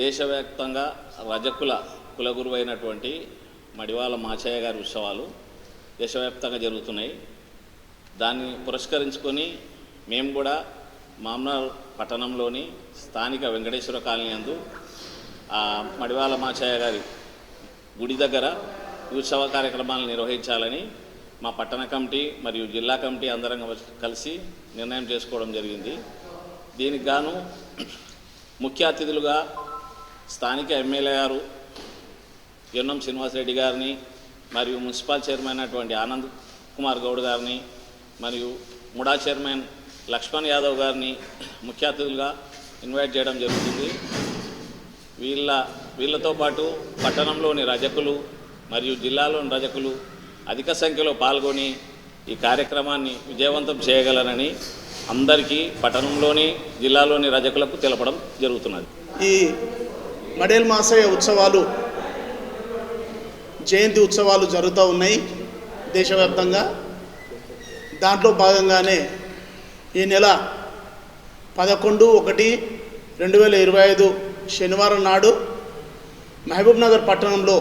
దేశవ్యాప్తంగా రజకుల కులగురువు అయినటువంటి మడివాల మాచయ్య గారి ఉత్సవాలు దేశవ్యాప్తంగా జరుగుతున్నాయి. దాన్ని పురస్కరించుకొని మేము కూడా మామ్నార్ పట్టణంలోని స్థానిక వెంకటేశ్వర కాలనీ అందు ఆ మడివాల మాచయ్య గారి గుడి దగ్గర ఉత్సవ కార్యక్రమాలు నిర్వహించాలని మా పట్టణ కమిటీ మరియు జిల్లా కమిటీ అందరం కలిసి నిర్ణయం చేసుకోవడం జరిగింది. దీనికి గాను ముఖ్య అతిథులుగా స్థానిక ఎమ్మెల్యే గారు ఎన్నం శ్రీనివాసరెడ్డి గారిని మరియు మున్సిపల్ చైర్మన్ అయినటువంటి ఆనంద్ కుమార్ గౌడ్ గారిని మరియు ముడా చైర్మన్ లక్ష్మణ్ యాదవ్ గారిని ముఖ్య అతిథులుగా ఇన్వైట్ చేయడం జరుగుతుంది. వీళ్ళ వీళ్ళతో పాటు పట్టణంలోని రజకులు మరియు జిల్లాలోని రజకులు అధిక సంఖ్యలో పాల్గొని ఈ కార్యక్రమాన్ని విజయవంతం చేయగలరని అందరికీ పట్టణంలోని జిల్లాలోని రజకులకు తెలపడం జరుగుతున్నది. ఈ మడేల్ మాసయ్య ఉత్సవాలు జయంతి ఉత్సవాలు జరుగుతూ ఉన్నాయి దేశవ్యాప్తంగా. దాంట్లో భాగంగానే ఈ నెల పదకొండు ఒకటి రెండు వేల ఇరవై ఐదు శనివారం నాడు మహబూబ్ నగర్ పట్టణంలో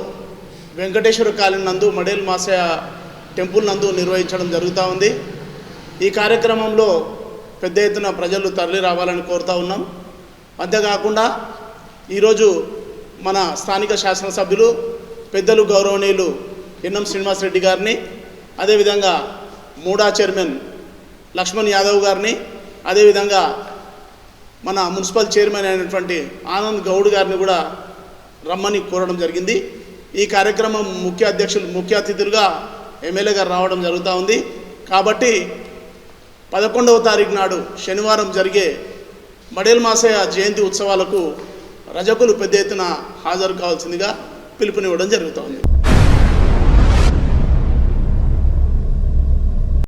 వెంకటేశ్వర కాలనీ నందు మడేల్ మాసయ టెంపుల్ నందు నిర్వహించడం జరుగుతూ ఉంది. ఈ కార్యక్రమంలో పెద్ద ఎత్తున ప్రజలు తరలి రావాలని కోరుతా ఉన్నాం. అంతేకాకుండా ఈరోజు మన స్థానిక శాసనసభ్యులు పెద్దలు గౌరవనీయులు ఎన్నం శ్రీనివాసరెడ్డి గారిని అదేవిధంగా మూడా చైర్మన్ లక్ష్మణ్ యాదవ్ గారిని అదేవిధంగా మన మున్సిపల్ చైర్మన్ అయినటువంటి ఆనంద్ గౌడ్ గారిని కూడా రమ్మని కోరడం జరిగింది. ఈ కార్యక్రమం ముఖ్య అధ్యక్షులు ముఖ్య అతిథులుగా ఎమ్మెల్యే గారు రావడం జరుగుతూ ఉంది. కాబట్టి పదకొండవ తారీఖు నాడు శనివారం జరిగే మడేల్ మాసయ్య జయంతి ఉత్సవాలకు రజకులు పెద్ద ఎత్తున హాజరు కావాల్సిందిగా పిలుపునివ్వడం జరుగుతోంది.